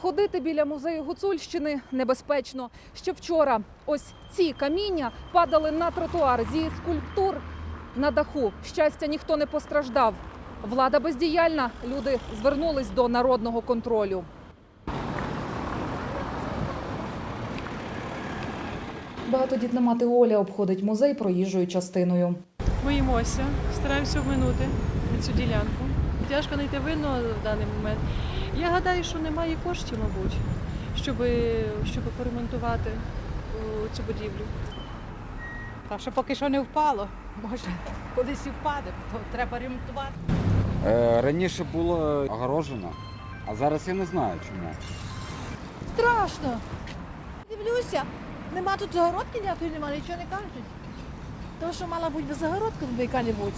Ходити біля музею Гуцульщини небезпечно. Ще вчора ось ці каміння падали на тротуар зі скульптур на даху. Щастя, ніхто не постраждав. Влада бездіяльна. Люди звернулись до народного контролю. Багатодітна мати Оля обходить музей проїжджою частиною. Боїмося, стараємося обминути цю ділянку. Тяжко знайти винного в даний момент. Я гадаю, що немає коштів, мабуть, щоб, щоб поремонтувати цю будівлю. Та що поки що не впало. Може, кудись і впаде, то треба ремонтувати. Е, Раніше було огорожено, а зараз я не знаю чому. Страшно. Дивлюся, нема тут загородки ніякої немає, нічого не кажуть. Тому що мала бути загородка тут яка-небудь.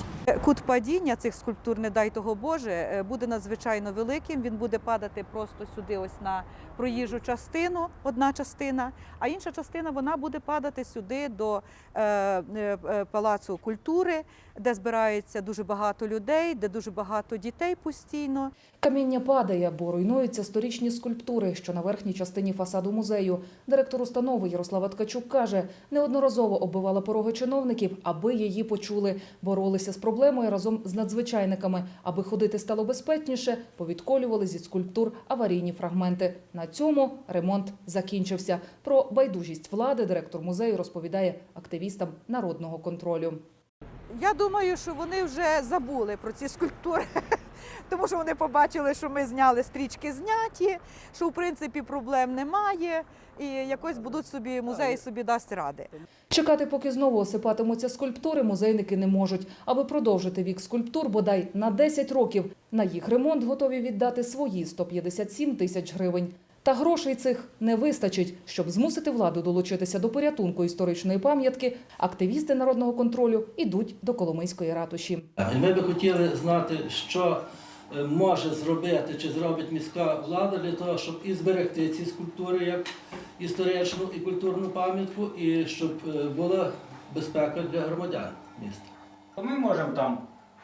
Кут падіння цих скульптур, не дай того Боже, е, буде надзвичайно великим. Він буде падати просто сюди, ось на проїжджу частину, одна частина, а інша частина вона буде падати сюди до е, е, палацу культури, де збирається дуже багато людей, де дуже багато дітей постійно. Каміння падає, бо руйнуються сторічні скульптури, що на верхній частині фасаду музею. Директор установи Ярослава Ткачук каже, неодноразово оббивала пороги чиновників, аби її почули. Боролися з проблемою разом з надзвичайниками. Аби ходити стало безпечніше, повідколювали зі скульптур аварійні фрагменти. На цьому ремонт закінчився. Про байдужість влади директор музею розповідає активістам народного контролю. Я думаю, що вони вже забули про ці скульптури, тому що вони побачили, що ми зняли стрічки зняті, що в принципі проблем немає, і якось будуть собі музей собі дасть ради. Чекати, поки знову осипатимуться скульптури, музейники не можуть. Аби продовжити вік скульптур, бодай на 10 років. На їх ремонт готові віддати свої 157 тисяч гривень. Та грошей цих не вистачить, щоб змусити владу долучитися до порятунку історичної пам'ятки. Активісти народного контролю ідуть до Коломийської ратуші. Ми би хотіли знати, що е, може зробити чи зробить міська влада для того, щоб і зберегти ці скульптури як історичну і культурну пам'ятку, і щоб е, була безпека для громадян міста. Ми можемо там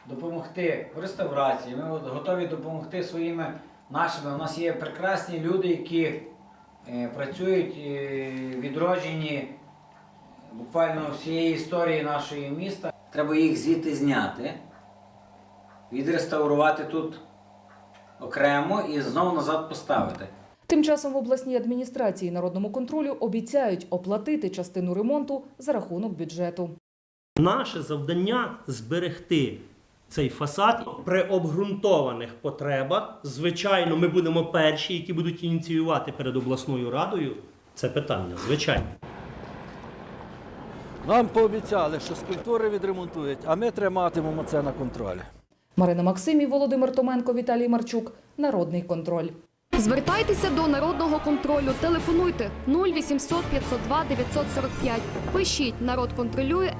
допомогти в реставрації, ми готові допомогти своїми нашими. У нас є прекрасні люди, які е, працюють е, відроджені буквально всієї історії нашої міста. Треба їх звідти зняти, відреставрувати тут окремо і знову назад поставити. Тим часом в обласній адміністрації народному контролю обіцяють оплатити частину ремонту за рахунок бюджету. Наше завдання зберегти цей фасад при обґрунтованих потребах. Звичайно, ми будемо перші, які будуть ініціювати перед обласною радою це питання. Звичайно. Нам пообіцяли, що скульптури відремонтують, а ми триматимемо це на контролі. Марина Максимів, Володимир Томенко, Віталій Марчук. Народний контроль. Звертайтеся до народного контролю. Телефонуйте 0800 502 945. Пишіть народ контролює.